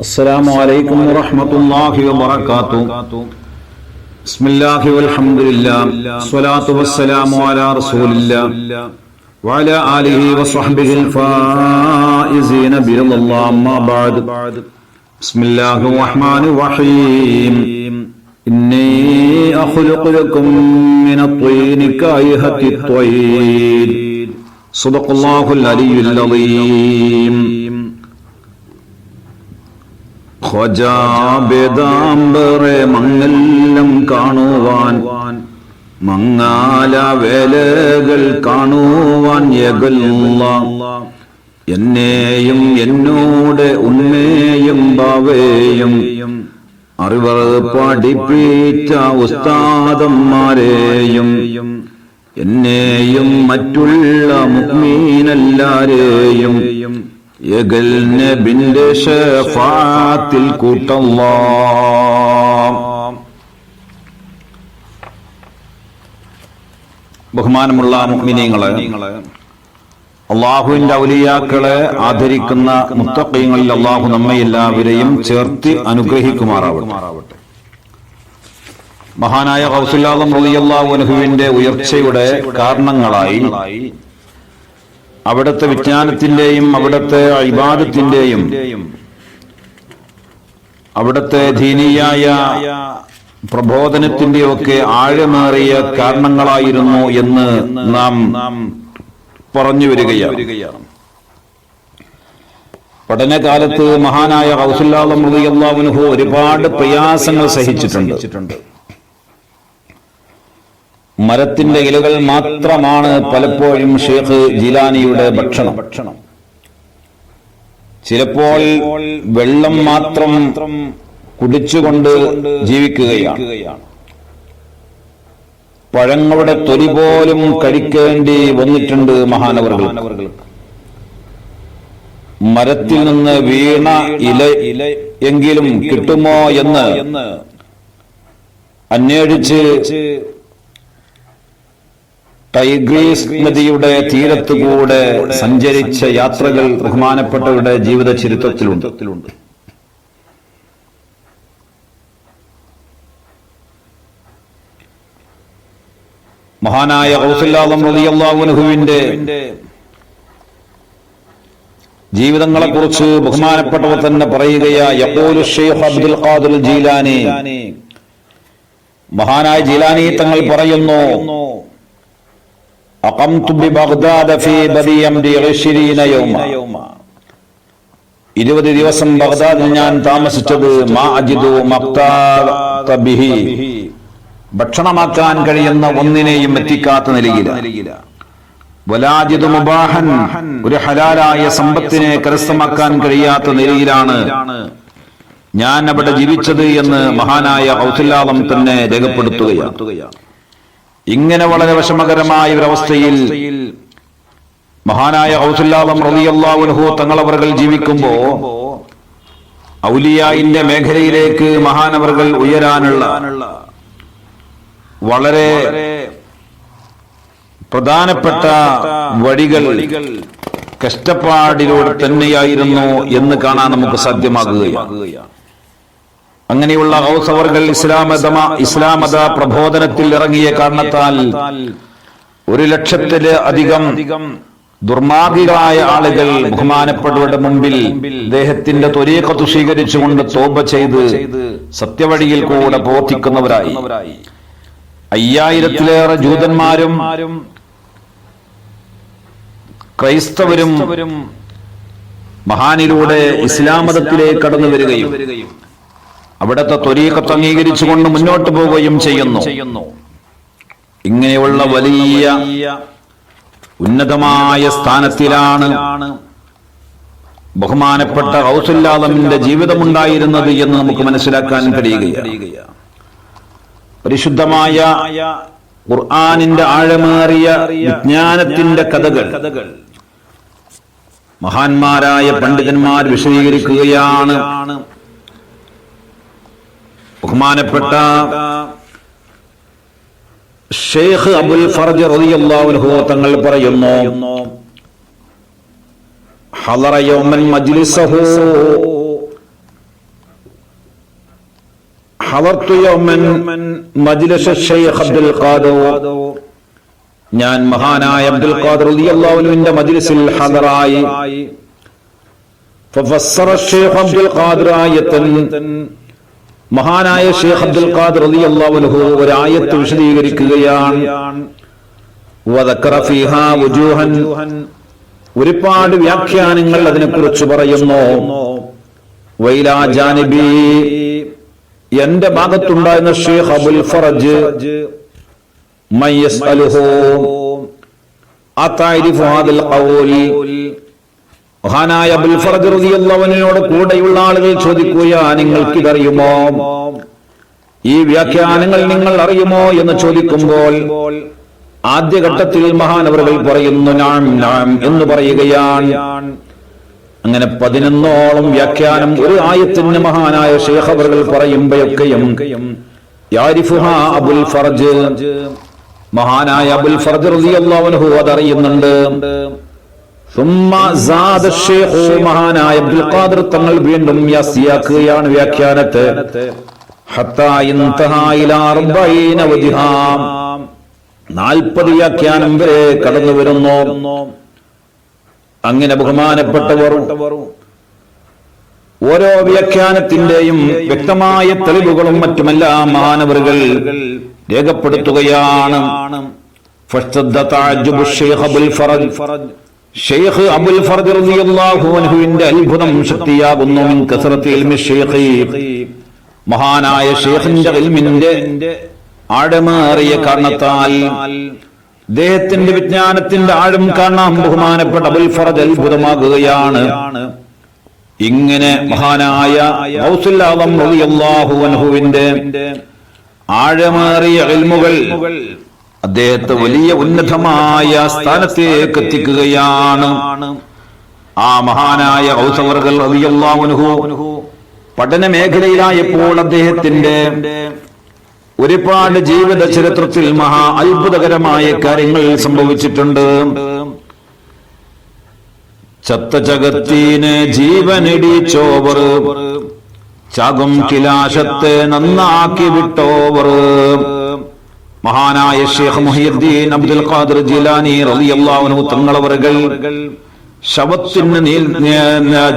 السلام عليكم ورحمة الله وبركاته بسم الله والحمد لله الصلاة والسلام على رسول الله وعلى آله وصحبه الفائزين برضا الله أما بعد بسم الله الرحمن الرحيم إني أخلق لكم من الطين كايهة الطير صدق الله العلي العظيم ഖജാബേദാംബറെ മങ്ങെല്ലാം കാണുവാൻ മങ്ങാല വേലകൾ കാണുവാൻ യകല്ല. എന്നെയും എന്നോട് ഉന്മേയും ഭാവേയും അറിവർ പഠിപ്പിച്ച ഉസ്താദന്മാരെയും എന്നെയും മറ്റുള്ള മുഗ്മീനെല്ലാരെയും യഗൽ നബിന്റെ ഷഫാത്തിൽ കൂട്ടല്ലാം. ബഹുമാനമുള്ള മുഗ്മിനീങ്ങളെ അള്ളാഹുവിന്റെ ഔലിയാക്കളെ ആദരിക്കുന്ന മുത്തക്കയങ്ങളിൽ അള്ളാഹു നമ്മെ എല്ലാവരെയും ചേർത്ത് അനുഗ്രഹിക്കുമാറാവട്ടെ. മഹാനായ ഹൗസുല്ലാദം റളിയല്ലാഹുവിന്റെ ഉയർച്ചയുടെ കാരണങ്ങളായി അവിടുത്തെ വിജ്ഞാനത്തിന്റെയും അവിടുത്തെ അഭിവാദത്തിന്റെയും അവിടുത്തെ ധീനിയായ പ്രബോധനത്തിന്റെയും ഒക്കെ ആഴമേറിയ കാരണങ്ങളായിരുന്നു എന്ന് നാം പറഞ്ഞു വരികയാണ്. പഠനകാലത്ത് മഹാനായ ഹൗസുല്ലാ റളിയല്ലാഹുവിൻഹു ഒരുപാട് പ്രയാസങ്ങൾ സഹിച്ചിട്ടുണ്ട്. മരത്തിന്റെ ഇലകൾ മാത്രമാണ് പലപ്പോഴും ഷേഖ് ജിലാനിയുടെ ഭക്ഷണം. ഭക്ഷണം ചിലപ്പോൾ വെള്ളം മാത്രം കുടിച്ചുകൊണ്ട് ജീവിക്കുകയാണ്. പഴങ്ങളുടെ തൊലി പോലും കഴിക്കേണ്ടി വന്നിട്ടുണ്ട് മഹാനവറുകൾ മരത്തിൽ നിന്ന് വീണ ഇല ഇല എങ്കിലും കിട്ടുമോ എന്ന് അന്വേഷിച്ച് ടൈഗ്രീസ് നദിയുടെ തീരത്തുകൂടെ സഞ്ചരിച്ച യാത്രകൾ ബഹുമാനപ്പെട്ടവരുടെ ജീവിത ചരിത്രത്തിലുണ്ട് മഹാനായ ഔസല്ലാദം ജീവിതങ്ങളെ കുറിച്ച് ബഹുമാനപ്പെട്ടവർ തന്നെ പറയുകയാ യഖൂലു ഷെയ്ഖ് അബ്ദുൽ ജീലാനി. മഹാനായ ജീലാനി തങ്ങൾ പറയുന്നു അകംതു ബി ബഗ്ദാദ ഫീ ബദി അംരി 20 യൗമ 20 ദിവസം ബഗ്ദാദിൽ ഞാൻ താമസിച്ചത് മാഅജിദു മഖ്താ ബിഹി ഭക്ഷണമാക്കാൻ കഴിയുന്ന ഒന്നിനെയും എത്തിക്കാത്ത നിലയിൽ മുബാഹൻ ഒരു ഹലാലായ സമ്പത്തിനെ കരസ്ഥമാക്കാൻ കഴിയാത്ത നിലയിലാണ് ഞാൻ അവിടെ ജീവിച്ചത് എന്ന് മഹാനായ ഔസുല്ലാദം തന്നെ രേഖപ്പെടുത്തുകയാണ്. ഇങ്ങനെ വളരെ വിഷമകരമായ ഒരവസ്ഥയിൽ മഹാനായ ഔസുല്ലാദം റളിയല്ലാഹു തങ്ങളവറുകൾ ജീവിക്കുമ്പോ ഔലിയായിന്റെ മേഖലയിലേക്ക് മഹാനവറുകൾ ഉയരാനുള്ള വളരെ പ്രധാനപ്പെട്ട വഴികൾ കഷ്ടപ്പാടിലൂടെ തന്നെയായിരുന്നു എന്ന് കാണാൻ നമുക്ക് സാധ്യമാകുകയാണ്. അങ്ങനെയുള്ള ഹൗസവർകൾ ഇസ്ലാമത ഇസ്ലാമത പ്രബോധനത്തിൽ ഇറങ്ങിയ കാരണത്താൽ ഒരു ലക്ഷത്തിൽ അധികം ദുർമാർഗികളായ ആളുകൾ ബഹുമാനപ്പെടുവരുടെ മുമ്പിൽ അദ്ദേഹത്തിന്റെ തൊരീക്കത്ത് സ്വീകരിച്ചുകൊണ്ട് തോപ ചെയ്ത് സത്യവഴിയിൽ കൂടെ പ്രവർത്തിക്കുന്നവരായി. അയ്യായിരത്തിലേറെ ജൂതന്മാരും ക്രൈസ്തവരും മഹാനിലൂടെ ഇസ്ലാമതത്തിലേക്ക് കടന്നു വരികയും അവിടുത്തെ ത്വരീക്കത്ത് അംഗീകരിച്ചുകൊണ്ട് മുന്നോട്ട് പോവുകയും ചെയ്യുന്നു. ഇങ്ങനെയുള്ള വലിയ ഉന്നതമായ സ്ഥാനത്തിലാണ് ബഹുമാനപ്പെട്ട ഹൗസുല്ലാദമിന്റെ ജീവിതമുണ്ടായിരുന്നത് എന്ന് നമുക്ക് മനസ്സിലാക്കാൻ കഴിയുക പരിശുദ്ധമായ ഖുർആാനിന്റെ ആഴമേറിയ വിജ്ഞാനത്തിന്റെ കഥകൾ മഹാന്മാരായ പണ്ഡിതന്മാർ വിശദീകരിക്കുകയാണ്. ബഹുമാനപ്പെട്ട ഷെയ്ഖ് അബുൽ ഫർജ് റളിയല്ലാഹു തങ്ങൾ പറയുന്നു حضر يوما مجلسه حضرت يوما مجلس الشيخ عبد القادر ഞാൻ മഹാനായ അബ്ദുൽ ഖാദർ റളിയല്ലാഹുവിന്റെ മജ്ലിസിൽ ഹദറായി ففسر الشيخ عبد القادر آية മഹാനായ ഷെയ്ഖ് അബ്ദുൽ ഖാദർ അലി അള്ളാഹു ഒരായത്ത് വിശദീകരിക്കുകയാണ്. ഒരുപാട് വ്യാഖ്യാനങ്ങൾ അതിനെക്കുറിച്ച് പറയുന്നു. വൈലാജാനിബി എന്റെ ഭാഗത്തുണ്ടായിരുന്ന ഷെയ്ഖ് അബുൽ ഫറജ് മയ്യസ് അലുഹോ ഖൗലി മഹാനായ അബുൽ ഫറജ് റളിയല്ലാഹുവിനോട് കൂടെയുള്ള ആളുകൾ ചോദിക്കുകയാ ചോദിക്കുക നിങ്ങൾക്കിതറിയുമോ? ഈ വ്യാഖ്യാനങ്ങൾ നിങ്ങൾ അറിയുമോ എന്ന് ചോദിക്കുമ്പോൾ ആദ്യഘട്ടത്തിൽ മഹാനവറുകൾ പറയുന്നു നാം നാം എന്ന് പറയുകയാണ്. അങ്ങനെ പതിനൊന്നോളം വ്യാഖ്യാനം ഒരു ആയത്തിന് മഹാനായ ഷേഖ് പറയുമ്പോഴൊക്കെയും അബുൽ ഫർജ് മഹാനായ അബുൽ ഫർജ് അതറിയുന്നുണ്ട്. മഹാനായ അബ്ദുൽ ഖാദർ തങ്ങൾ വീണ്ടും യാസിയാക്കുകയാണ് വ്യാഖ്യാനത്തെ. നാൽപ്പത് വ്യാഖ്യാനം വരെ കടന്നു വരുന്നു. അങ്ങനെ ബഹുമാനപ്പെട്ടവർ ഓരോ വ്യാഖ്യാനത്തിന്റെയും വ്യക്തമായ തെളിവുകളും മറ്റുമെല്ലാം മാനവറുകൾ രേഖപ്പെടുത്തുകയാണ്. ഫസ്തദ്ദ താജുബു ശൈഖ് അബുൽ ഷെയ്ഖ് അബുൽ ഫർദ് റളിയല്ലാഹു അൻഹുവിന്റെ അത്ഭുതം ശക്തിയാകുന്നു മഹാനായ ഷെയ്ഖിന്റെ ഇൽമിന്റെ ആഴമേറിയ കാരണത്താൽ അദ്ദേഹത്തിന്റെ വിജ്ഞാനത്തിന്റെ ആഴം കാണാൻ ബഹുമാനപ്പെട്ട അബുൽ ഫറദ് അത്ഭുതമാകുകയാണ്. ഇങ്ങനെ മഹാനായ അൻഹുവിന്റെ ആഴമേറിയ ഇൽമുകൾ അദ്ദേഹത്തെ വലിയ ഉന്നതമായ സ്ഥാനത്തേക്ക് എത്തിക്കുകയാണ് ആ മഹാനായ ഔസവർഗൽ റളിയല്ലാഹു പഠന മേഖലയിലായപ്പോൾ അദ്ദേഹത്തിന്റെ ഒരുപാട് ജീവിത ചരിത്രത്തിൽ മഹാ അത്ഭുതകരമായ കാര്യങ്ങൾ സംഭവിച്ചിട്ടുണ്ട്. ചത്ത ജീവനിടി ജീവനിടിച്ചോവർ ചാകും കിലാശത്തെ നന്നാക്കി വിട്ടോവർ. മഹാനായ Sheikh Muhiyuddin Abdul Qadir Jilani റളിയല്ലാഹു തങ്ങളവറുകൾ ശവത്തിന്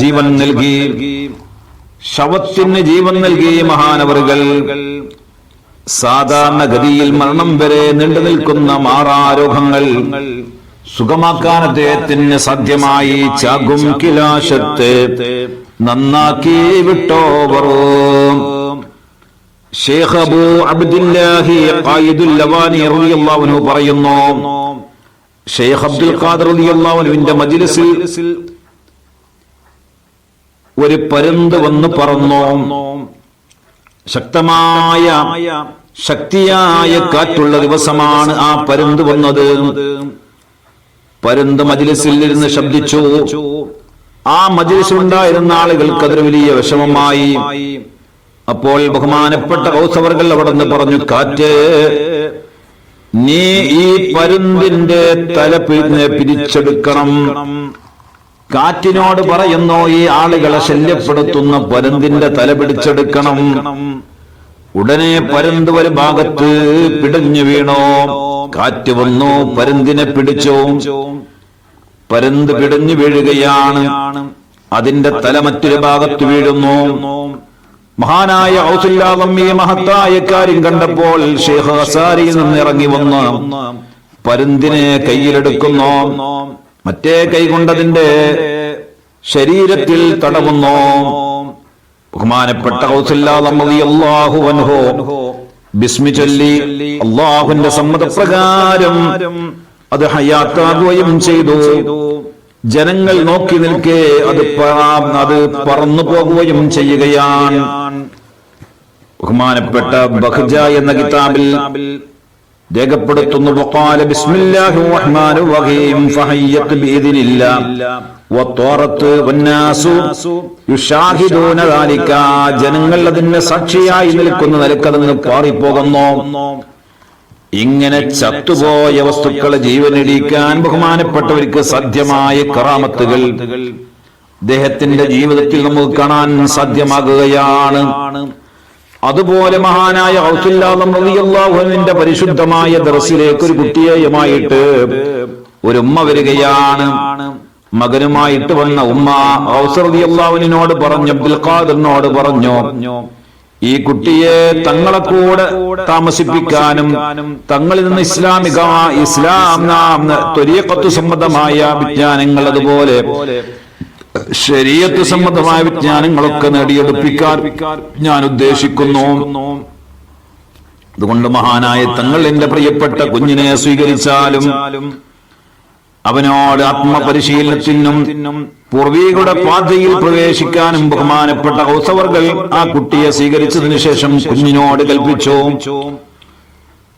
ജീവൻ നൽകി. ശവത്തിന് ജീവൻ നൽകി മഹാനവറുകൾ. സാധാരണഗതിയിൽ മരണം വരെ നീണ്ടു നിൽക്കുന്ന മാറാരോഗങ്ങൾ സുഖമാക്കാൻ അദ്ദേഹത്തിന് സാധ്യമായി. ചാകും കിലാശത്തെ നന്നാക്കി വിട്ടോവറോ ഷേഖ് അബൂ അബ്ദുല്ലാഹി ഖായിദുൽ ലവാനി റളിയല്ലാഹു അൻഹു പറയുന്നു ഷെയ്ഖ് അബ്ദുൽ ഖാദർ റളിയല്ലാഹു അൻഹുവിന്റെ മജ്ലിസിൽ ഒരു പരുന്ത് വന്ന് പറന്നു. ശക്തമായ ശക്തിയായ കാറ്റുള്ള ദിവസമാണ് ആ പരുന്ത് വന്നത്. പരുന്ത് മജിലിസിൽ ഇരുന്ന് ശബ്ദിച്ചു. ആ മജ്ലിസിലുണ്ടായിരുന്ന ആളുകൾക്ക് അതൊരു വലിയ വിഷമമായി. അപ്പോൾ ബഹുമാനപ്പെട്ട കൗസവർകൾ അവിടെ നിന്ന് പറഞ്ഞു കാറ്റ് നീ ഈ പരുന്തിന്റെ തല പിരിച്ചെടുക്കണം. കാറ്റിനോട് പറയുന്നു ഈ ആളുകളെ ശല്യപ്പെടുത്തുന്ന പരുന്തിന്റെ തല പിടിച്ചെടുക്കണം. ഉടനെ പരുന്ത് ഒരു ഭാഗത്ത് പിടഞ്ഞു വീണോ. കാറ്റ് വന്നു പരുന്തിനെ പിടിച്ചു. പരുന്ത് പിടഞ്ഞു വീഴുകയാണ്. അതിന്റെ തല മറ്റൊരു ഭാഗത്ത് വീഴുന്നു. മഹാനായ ഔസുല്ലാദം ഈ മഹത്തായ കാര്യം കണ്ടപ്പോൾ ഷേഖ് ഹസാരിയിൽ നിന്ന് ഇറങ്ങി വന്ന് പരുന്തിനെ കയ്യിലെടുക്കുന്നു. മറ്റേ കൈ കൊണ്ടതിന്റെ ശരീരത്തിൽ തടവുന്നു. ബഹുമാനപ്പെട്ട ഔസുല്ലാദം അള്ളാഹു അൻഹു. ബിസ്മി ചൊല്ലി അള്ളാഹുവിന്റെ സമ്മതപ്രകാരം അത് ഹയാത്താകുകയും ചെയ്തു. ജനങ്ങൾ നോക്കി നിൽക്കെ അത് അത് പറന്നു പോകുകയും ചെയ്യുകയാണ്. ബഹുമാനപ്പെട്ട ബഹ്ജ എന്ന കിതാബിൽ രേഖപ്പെടുത്തുന്നു ജനങ്ങൾ അതിന് സാക്ഷിയായി നിൽക്കുന്ന നിലക്കതെന്ന് പാറിപ്പോകുന്നു. ഇങ്ങനെ ചത്തുപോയ വസ്തുക്കളെ ജീവനടിക്കാൻ ബഹുമാനപ്പെട്ടവർക്ക് സാധ്യമായ കറാമത്തുകൾ. അദ്ദേഹത്തിന്റെ ജീവിതത്തിൽ നമുക്ക് കാണാൻ സാധ്യമാകുകയാണ്. അതുപോലെ മഹാനായ ഔസുല്ലാഹുവിന്റെ പരിശുദ്ധമായ ദർസിലേക്ക് ഒരു കുട്ടിയെയുമായിട്ട് ഒരു ഉമ്മ വരികയാണ്. മകനുമായിട്ട് വന്ന ഉമ്മ ഔസറിയാഹുവിനോട് പറഞ്ഞു അബ്ദുൽ ഖാദറിനോട് പറഞ്ഞു ഈ കുട്ടിയെ തങ്ങളെ കൂടെ താമസിപ്പിക്കാനും തങ്ങളിൽ നിന്ന് ഇസ്ലാമിക ഇസ്ലാം നാം ത്വരീഖത്ത് സംബന്ധമായ വിജ്ഞാനങ്ങൾ അതുപോലെ ശരീരത്ത് സംബന്ധമായ വിജ്ഞാനങ്ങളൊക്കെ നേടിയെടുപ്പിക്കാൻ ഞാൻ ഉദ്ദേശിക്കുന്നു. അതുകൊണ്ട് മഹാനായ തങ്ങൾ എന്റെ പ്രിയപ്പെട്ട കുഞ്ഞിനെ സ്വീകരിച്ചാലും അവനോട് ആത്മപരിശീലനത്തിനും പൂർവീകളുടെ പാതയിൽ പ്രവേശിക്കാനും ബഹുമാനപ്പെട്ട ഹൗസവർകൾ ആ കുട്ടിയെ സ്വീകരിച്ചതിനു ശേഷം കുഞ്ഞിനോട് കൽപ്പിച്ചു.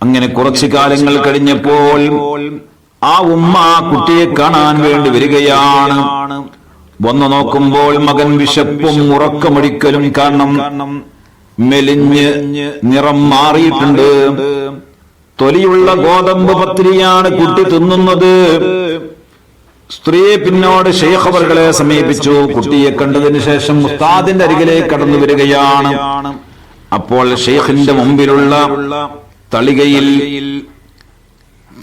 അങ്ങനെ കുറച്ചു കാലങ്ങൾ കഴിഞ്ഞപ്പോൾ ആ ഉമ്മ ആ കുട്ടിയെ കാണാൻ വേണ്ടി വരികയാണ്. വന്നു നോക്കുമ്പോൾ മകൻ വിശപ്പും ഉറക്കമൊടിക്കലും കാരണം മെലിഞ്ഞ് നിറം മാറിയിട്ടുണ്ട്. തൊലിയുള്ള ഗോതമ്പ് പത്രിയാണ് കുട്ടി തിന്നുന്നത്. സ്ത്രീ പിന്നോട് ഷെയ്ഖ് അവർകളെ സമീപിച്ചു. കുട്ടിയെ കണ്ടതിന് ശേഷം ഉസ്താദിന്റെ അരികിലേക്ക് കടന്നു വരികയാണ്. അപ്പോൾ ഷെയ്ഖിന്റെ മുമ്പിലുള്ള തളികയിൽ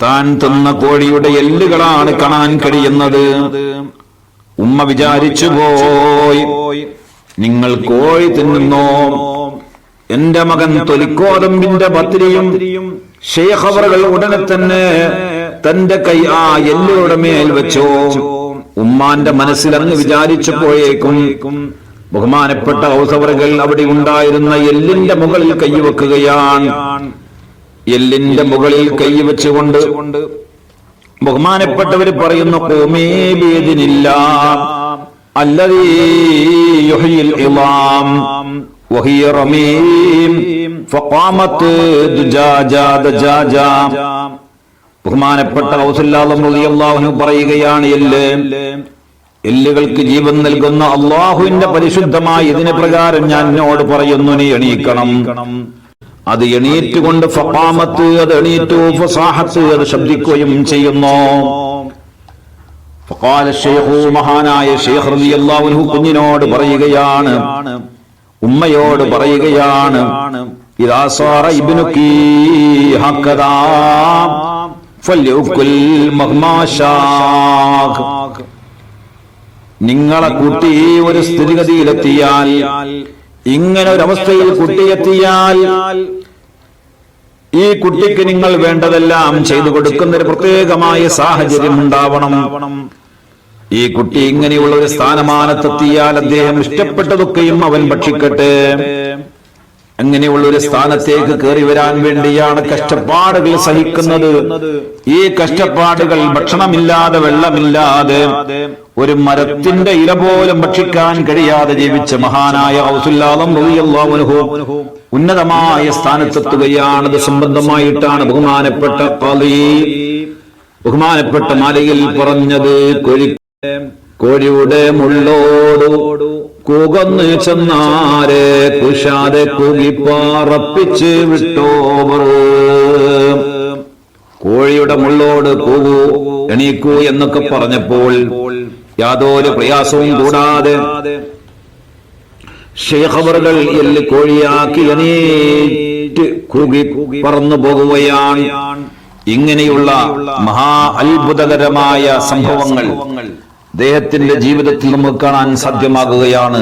താൻ തിന്ന കോഴിയുടെ എല്ലുകളാണ് കാണാൻ കഴിയുന്നത്. ഉമ്മ വിചാരിച്ചു പോയി നിങ്ങൾ കോഴി തിന്നുന്നോ. എന്റെ മകൻ തൊലിക്കോതമ്പിന്റെ ഷെയ്ഖവറുകൾ ഉടനെ തന്നെ തന്റെ കൈ ആ എല്ലുകളുടെ മേൽ വെച്ചോ. ഉമ്മാന്റെ മനസ്സിൽ അങ്ങ് വിചാരിച്ചപ്പോഴേക്കും ബഹുമാനപ്പെട്ട ഔസവറുകൾ അവിടെ ഉണ്ടായിരുന്ന എല്ലിന്റെ മുകളിൽ കൈവെക്കുകയാണ് എല്ലിന്റെ മുകളിൽ കൈ വെച്ചുകൊണ്ട് ബഹുമാനപ്പെട്ടവർ പറയുന്നു കോമേബേദിനില്ല അല്ലതീ ഫഖാമത്ത് ദുജാജ ദജാജ ബഹുമാനപ്പെട്ട റളിയല്ലാഹു പറയുകയാണ് എല്ല്. എല്ലുകൾക്ക് ജീവൻ നൽകുന്ന അള്ളാഹുവിന്റെ പരിശുദ്ധമായ ഇതിനെ പ്രകാരം ഞാൻ എന്നോട് പറയുന്നു നീ എണീക്കണം. അത് എണീറ്റുകൊണ്ട് ഫപ്പാമത്ത് അത് എണീറ്റു ഫസാഹത്ത് അത് ശബ്ദിക്കുകയും ചെയ്യുന്നു. മഹാനായ ഷെയ്ഖ് റളിയല്ലാഹു കുഞ്ഞിനോട് പറയുകയാണ് ഉമ്മയോട് പറയുകയാണ് നിങ്ങളെ കുട്ടി ഒരു സ്ഥിതിഗതിയിലെത്തിയാൽ ഇങ്ങനെ ഒരു അവസ്ഥയിൽ കുട്ടിയെത്തിയാൽ ഈ കുട്ടിക്ക് നിങ്ങൾ വേണ്ടതെല്ലാം ചെയ്തു കൊടുക്കുന്ന ഒരു പ്രത്യേകമായ സാഹചര്യം ഉണ്ടാവണം. ഈ കുട്ടി ഇങ്ങനെയുള്ള ഒരു സ്ഥാനമാനത്തെത്തിയാൽ അദ്ദേഹം ഇഷ്ടപ്പെട്ടതൊക്കെയും അവൻ ഭക്ഷിക്കട്ടെ. അങ്ങനെയുള്ള ഒരു സ്ഥാനത്തേക്ക് കയറി വരാൻ വേണ്ടിയാണ് കഷ്ടപ്പാടുകൾ സഹിക്കുന്നത്. ഈ കഷ്ടപ്പാടുകൾ ഭക്ഷണമില്ലാതെ വെള്ളമില്ലാതെ ഒരു മരത്തിന്റെ ഇല പോലും ഭക്ഷിക്കാൻ കഴിയാതെ ജീവിച്ച മഹാനായ ഉന്നതമായ സ്ഥാനത്തെത്തുകയാണത് സംബന്ധമായിട്ടാണ് ബഹുമാനപ്പെട്ട ബഹുമാനപ്പെട്ട മലയിൽ പറഞ്ഞത് കോഴി കോഴിയുടെ മുള്ളോടു കൂകന്ന് ചെന്നാരെ കുശാരെ കുകിപ്പാറപ്പിച്ച് വിട്ടോവർ. കോഴിയുടെ മുള്ളോട് കൂകൂ എണീക്കൂ എന്നൊക്കെ പറഞ്ഞപ്പോൾ യാതൊരു പ്രയാസവും കൂടാതെ ഷേഹവറുകൾ എല്ല് കോഴിയാക്കി എണീറ്റ് കുകി പറന്നു പോകുകയാണ്. ഇങ്ങനെയുള്ള മഹാ അത്ഭുതകരമായ സംഭവങ്ങൾ. അദ്ദേഹത്തിന്റെ ജീവിതത്തിൽ നമുക്ക് കാണാൻ സാധ്യമാകുകയാണ്.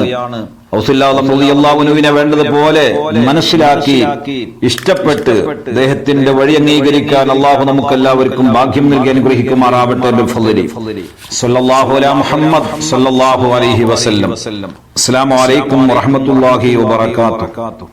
ഔസുല്ലാഹുവിനെ വേണ്ടതുപോലെ മനസ്സിലാക്കി ഇഷ്ടപ്പെട്ട് ദേഹത്തിന്റെ വഴി അംഗീകരിക്കാൻ അള്ളാഹു നമുക്ക് എല്ലാവർക്കും ഭാഗ്യം നൽകി അനുഗ്രഹിക്കുമാറാവട്ടെ അസ്സലാമു അലൈക്കും വറഹ്മത്തുള്ളാഹി വബറകാതുഹു.